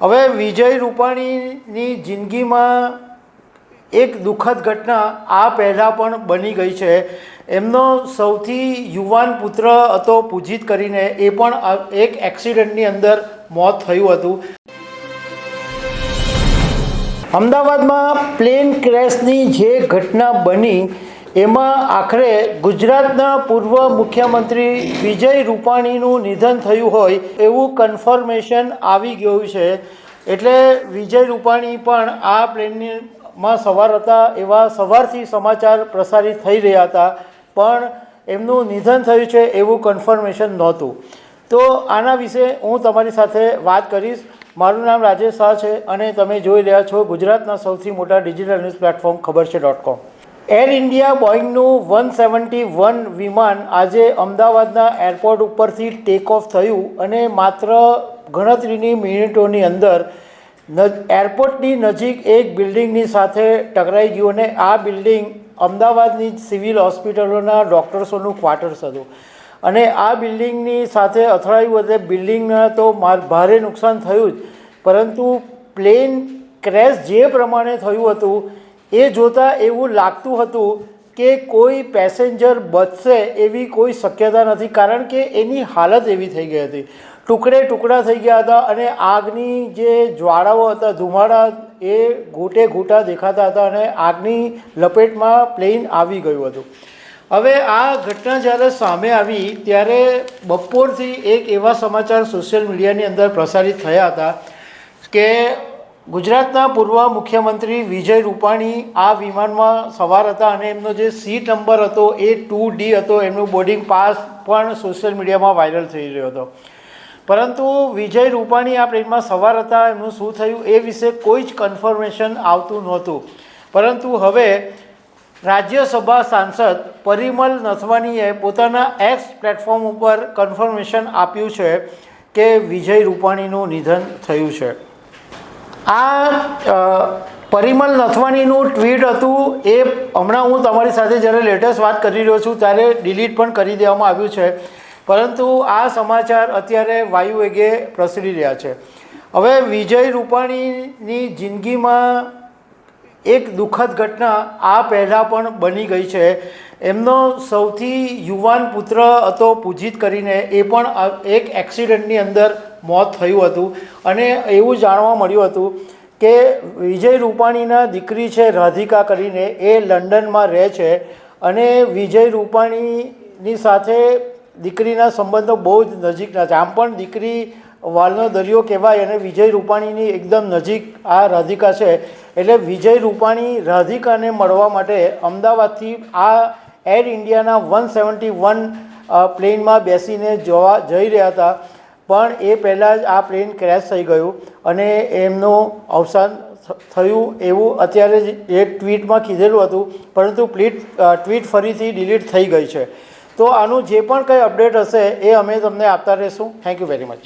હવે વિજય રૂપાણીની જિંદગીમાં એક દુઃખદ ઘટના આ પહેલાં પણ બની ગઈ છે. એમનો સૌથી યુવાન પુત્ર હતો પૂજિત કરીને એ પણ એક એક્સિડન્ટની અંદર મોત થયું હતું. અમદાવાદમાં પ્લેન ક્રેશની જે ઘટના બની એમાં આખરે ગુજરાતના પૂર્વ મુખ્યમંત્રી વિજય રૂપાણીનું નિધન થયું હોય એવું કન્ફર્મેશન આવી ગયું છે. એટલે વિજય રૂપાણી પણ આ પ્લેનમાં સવાર હતા એવા સવારથી સમાચાર પ્રસારિત થઈ રહ્યા હતા. પણ એમનું નિધન થયું છે એવું કન્ફર્મેશન નહોતું. તો આના વિશે હું તમારી સાથે વાત કરીશ. મારું નામ રાજેશ શાહ છે અને તમે જોઈ રહ્યા છો ગુજરાતના સૌથી મોટા ડિજિટલ ન્યૂઝ પ્લેટફોર્મ ખબર છે ડોટ કોમ એર ઇન્ડિયા બોઈંગનું વન સેવન્ટી વન વિમાન આજે અમદાવાદના એરપોર્ટ ઉપરથી ટેક ઓફ થયું અને માત્ર ગણતરીની મિનિટોની અંદર એરપોર્ટની નજીક એક બિલ્ડિંગની સાથે ટકરાઈ ગયું અને આ બિલ્ડિંગ અમદાવાદની સિવિલ હોસ્પિટલોના ડૉક્ટર્સોનું ક્વાર્ટર્સ હતું. અને આ બિલ્ડિંગની સાથે અથડાયું એટલે બિલ્ડિંગના તો ભારે નુકસાન થયું જ. પરંતુ પ્લેન ક્રેશ જે પ્રમાણે થયું હતું એ જોતાં એવું લાગતું હતું કે કોઈ પેસેન્જર બચશે એવી કોઈ શક્યતા નથી, કારણ કે એની હાલત એવી થઈ ગઈ હતી. ટુકડે ટુકડા થઈ ગયા હતા અને આગની જે જ્વાળાઓ હતા, ધુમાડા, એ ઘૂંટે ઘૂંટા દેખાતા હતા અને આગની લપેટમાં પ્લેન આવી ગયું હતું. હવે આ ઘટના જ્યારે સામે આવી, ત્યારે બપોરથી એક એવા સમાચાર સોશિયલ મીડિયાની અંદર પ્રસારિત થયા હતા કે ગુજરાતના પૂર્વ મુખ્યમંત્રી વિજય રૂપાણી આ વિમાનમાં સવાર હતા અને એમનો જે સીટ નંબર હતો એ ટુ ડી હતો. એમનું બોર્ડિંગ પાસ પણ સોશિયલ મીડિયામાં વાયરલ થઈ રહ્યો હતો. પરંતુ વિજય રૂપાણી આ પ્લેનમાં સવાર હતા. એમનું શું થયું એ વિશે કોઈ જ કન્ફર્મેશન આવતું નહોતું. પરંતુ હવે રાજ્યસભા સાંસદ પરિમલ નથવાનીએ પોતાના એક્સ પ્લેટફોર્મ ઉપર કન્ફર્મેશન આપ્યું છે કે વિજય રૂપાણીનું નિધન થયું છે. આ પરિમલ નથવાણીનું ટ્વીટ હતું, એ હમણાં હું તમારી સાથે જ્યારે લેટેસ્ટ વાત કરી રહ્યો છું ત્યારે ડિલીટ પણ કરી દેવામાં આવ્યું છે. પરંતુ આ સમાચાર અત્યારે વાયુ વેગે પ્રસરી રહ્યા છે. હવે વિજય રૂપાણીની જિંદગીમાં એક દુઃખદ ઘટના આ પહેલાં પણ બની ગઈ છે. એમનો સૌથી યુવાન પુત્ર હતો પૂજિત કરીને એ પણ એક એક્સિડન્ટની અંદર મોત થયું હતું. અને એવું જાણવા મળ્યું હતું કે વિજય રૂપાણીના દીકરી છે રાધિકા કરીને એ લંડનમાં રહે છે. અને વિજય રૂપાણીની સાથે દીકરીના સંબંધો બહુ જ નજીકના છે. આમ પણ દીકરી વાલનો દરિયો કહેવાય અને વિજય રૂપાણીની એકદમ નજીક આ રાધિકા છે. એટલે વિજય રૂપાણી રાધિકાને મળવા માટે અમદાવાદથી આ એર ઇન્ડિયાના વન સેવન્ટી વન પ્લેનમાં બેસીને જોવા જઈ રહ્યા હતા. પણ એ પહેલાં જ આ પ્લેન ક્રેશ થઈ ગયું અને એમનું અવસાન થયું એવું અત્યારે જ એ ટ્વીટમાં કીધેલું હતું. પરંતુ પ્લીટ ટ્વીટ ફરીથી ડિલીટ થઈ ગઈ છે. તો આનું જે પણ કંઈ અપડેટ હશે એ અમે તમને આપતા રહીશું. Thank you very much